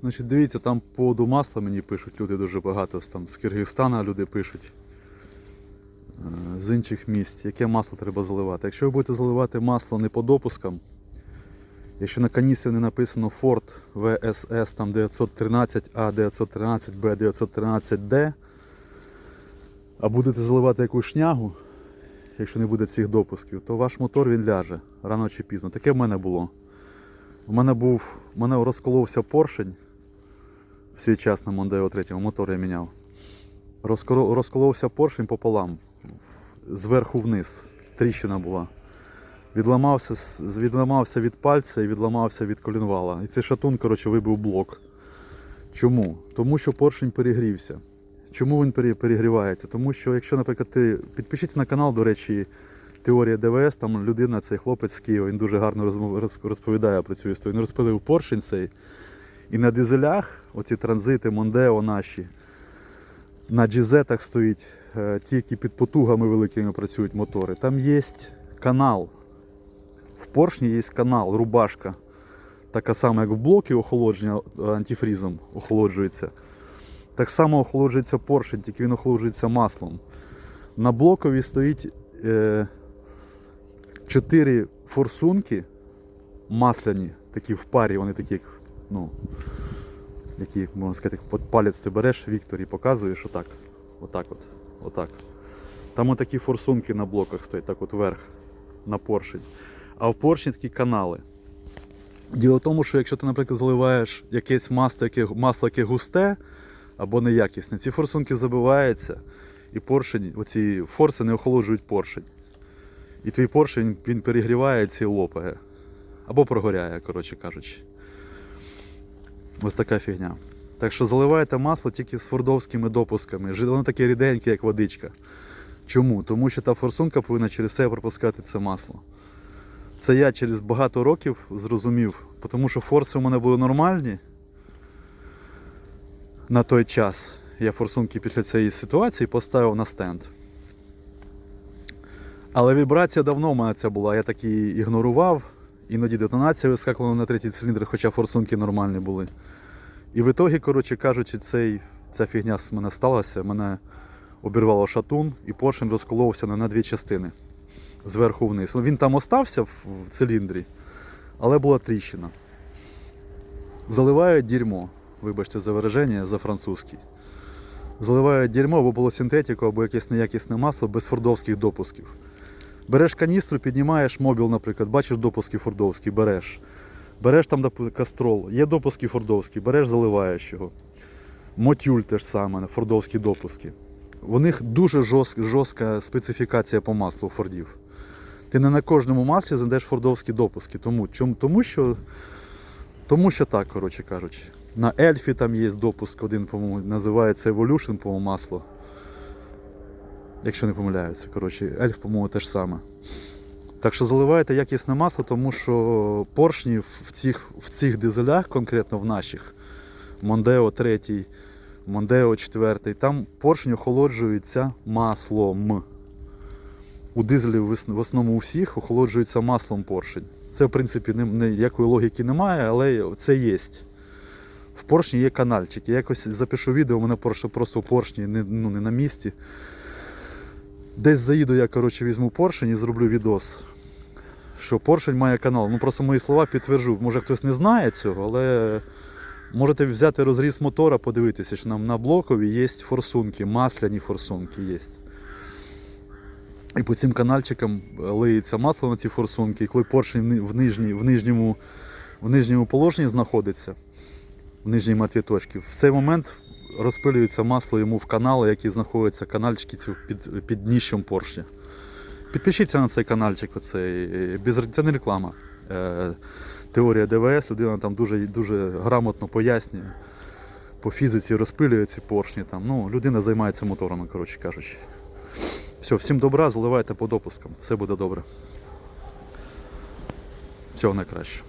Значить, дивіться, там по поводу масла мені пишуть люди дуже багато. Там з Киргизстана люди пишуть. е, З інших місць, яке масло треба заливати. Якщо ви будете заливати масло не по допускам, якщо на каністрі не написано Ford VSS там 913A, 913B, 913D, а будете заливати якусь шнягу, якщо не буде цих допусків, то ваш мотор він ляже рано чи пізно. Таке в мене було. У мене був, у мене розколовся поршень в свій час на Mondeo 3, мотор я міняв. Розколовся поршень пополам, зверху вниз. Тріщина була. Відламався, відламався від пальця і відламався від колінвала. І цей шатун, коротше, вибив блок. Чому? Тому що поршень перегрівся. Чому він перегрівається? Тому що, якщо, наприклад, ти підпишіться на канал, до речі, Теорія ДВС, там людина, цей хлопець з Києва, він дуже гарно розповідає про цю історію. Він розпилив поршень цей. І на дизелях, оці транзити, Мондео наші, на джізетах стоїть е, ті, які під потугами великими працюють мотори. Там є канал. В поршні є канал, рубашка. Така сама, як в блокі охолодження е, антифрізом охолоджується. Так само охолоджується поршень, тільки він охолоджується маслом. На блокові стоїть е, чотири форсунки масляні, такі в парі, вони такі, як, ну, які, можна сказати, от палець ти береш, Віктор, і показуєш отак. Отак от. Отак. Там отакі форсунки на блоках стоять, так от вверх, на поршень. А в поршні такі канали. Діло в тому, що якщо ти, наприклад, заливаєш якесь масло, яке, масло, яке густе або неякісне, ці форсунки забиваються, і поршень, оці форси не охолоджують поршень. І твій поршень він перегрівається і лопає. Або прогоряє, коротше кажучи. Ось така фігня. Так що заливайте масло тільки з фордовськими допусками. Воно таке ріденьке, як водичка. Чому? Тому що та форсунка повинна через себе пропускати це масло. Це я через багато років зрозумів, тому що форси у мене були нормальні на той час. Я форсунки після цієї ситуації поставив на стенд. Але вібрація давно в мене ця була, я так її ігнорував. Іноді детонація вискакувала на третій циліндр, хоча форсунки нормальні були. І в ітогі, коротше кажучи, цей, ця фігня з мене сталася. Мене обірвало шатун і поршень розколовся на, дві частини зверху вниз. Ну, він там остався в, циліндрі, але була тріщина. Заливають дерьмо. Вибачте за вираження, за французький. Заливають дерьмо, або було синтетику, або якесь неякісне масло без фордовських допусків. Береш каністру, піднімаєш мобіл, наприклад, бачиш допуски фордовські, береш. Береш там кастрол, є допуски фордовські, береш, заливаєш його. Мотюль теж саме, фордовські допуски. У них дуже жорст- жорстка специфікація по маслу фордів. Ти не на кожному маслі знайдеш фордовські допуски. Тому, чому? тому, що, тому що так, коротше кажучи. На Ельфі там є допуск один, по-моєму, називається Evolution, по-моєму, масло. Якщо не помиляюся, коротше, Ельф, по-моєму, теж саме. Так що заливайте якісне масло, тому що поршні в цих, в цих дизелях, конкретно в наших, Мондео 3, Мондео 4, там поршні охолоджуються маслом. У дизелів в основному у всіх охолоджується маслом поршень. Це, в принципі, ніякої логіки немає, але це є. В поршні є канальчик. Я якось запишу відео, у мене просто поршні не, ну, не на місці. Десь заїду, я коротше, візьму поршень і зроблю відос. Що поршень має канал. Ну просто мої слова підтверджу. Може хтось не знає цього, але можете взяти розріз мотора, подивитися, що нам на блокові є форсунки, масляні форсунки є. І по цим канальчикам лиється масло на ці форсунки, і коли поршень в ни- в, нижньому, в нижньому положенні знаходиться, в нижній матві точки, в цей момент розпилюється масло йому в канали, які знаходяться канальчики під, під дніщем поршня. Підпишіться на цей каналчик, оцей, без, це не реклама. Е, теорія ДВС, людина там дуже, дуже грамотно пояснює. По фізиці розпилює ці поршні. Там. Ну, людина займається моторами, коротше кажучи. Все, всім добра, заливайте по допускам, все буде добре. Всього найкраще.